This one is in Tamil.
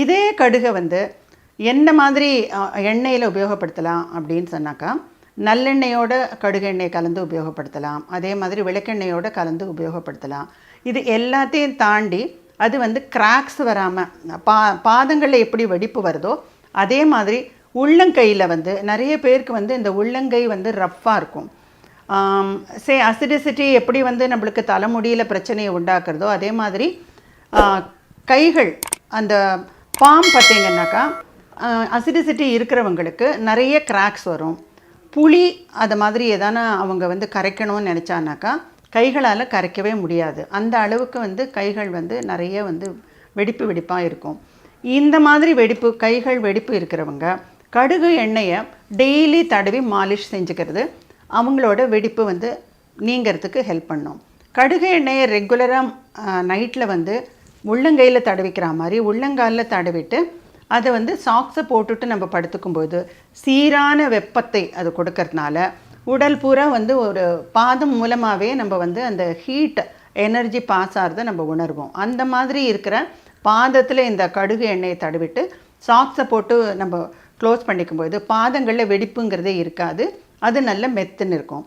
இதே கடுகை வந்து என்ன மாதிரி எண்ணெயில் உபயோகப்படுத்தலாம் அப்படின்னு சொன்னாக்கா நல்லெண்ணெயோட கடுகு எண்ணெய் கலந்து உபயோகப்படுத்தலாம். அதே மாதிரி விளக்கெண்ணெயோட கலந்து உபயோகப்படுத்தலாம். இது எல்லாத்தையும் தாண்டி அது வந்து கிராக்ஸ் வராமல் பா பாதங்களில் எப்படி வெடிப்பு வருதோ அதே மாதிரி உள்ளங்கையில் வந்து நிறைய பேருக்கு வந்து இந்த உள்ளங்கை வந்து ரஃப்பாக இருக்கும். சே அசிடிசிட்டி எப்படி வந்து நம்மளுக்கு தலைமுடியில் பிரச்சனையை உண்டாக்குறதோ அதே மாதிரி கைகள் அந்த பாம் பார்த்தீங்கன்னாக்கா அசிடிசிட்டி இருக்கிறவங்களுக்கு நிறைய கிராக்ஸ் வரும். புளி அது மாதிரி எதானா அவங்க வந்து கரைக்கணும்னு நினச்சானாக்கா கைகளால் கரைக்கவே முடியாது. அந்த அளவுக்கு வந்து கைகள் வந்து நிறைய வந்து வெடிப்பு வெடிப்பாக இருக்கும். இந்த மாதிரி வெடிப்பு கைகள் வெடிப்பு இருக்கிறவங்க கடுகு எண்ணெயை டெய்லி தடவி மாலிஷ் செஞ்சுக்கிறது அவங்களோட வெடிப்பு வந்து நீங்கிறதுக்கு ஹெல்ப் பண்ணும். கடுகு எண்ணெயை ரெகுலராக நைட்டில் வந்து உள்ளங்கையில் தடவிக்கிற மாதிரி உள்ளங்காலில் தடவிட்டு அதை வந்து சாக்ஸை போட்டுட்டு நம்ம படுத்துக்கும்போது சீரான வெப்பத்தை அது கொடுக்கறதுனால உடல் பூரா வந்து ஒரு பாதம் மூலமாகவே நம்ம வந்து அந்த ஹீட் எனர்ஜி பாஸ் ஆகிறத நம்ம உணர்வோம். அந்த மாதிரி இருக்கிற பாதத்தில் இந்த கடுகு எண்ணெயை தடவிட்டு சாக்ஸை போட்டு நம்ம க்ளோஸ் பண்ணிக்கும்போது பாதங்களில் வெடிப்புங்கிறதே இருக்காது. அது நல்ல மெத்துன்னு இருக்கும்.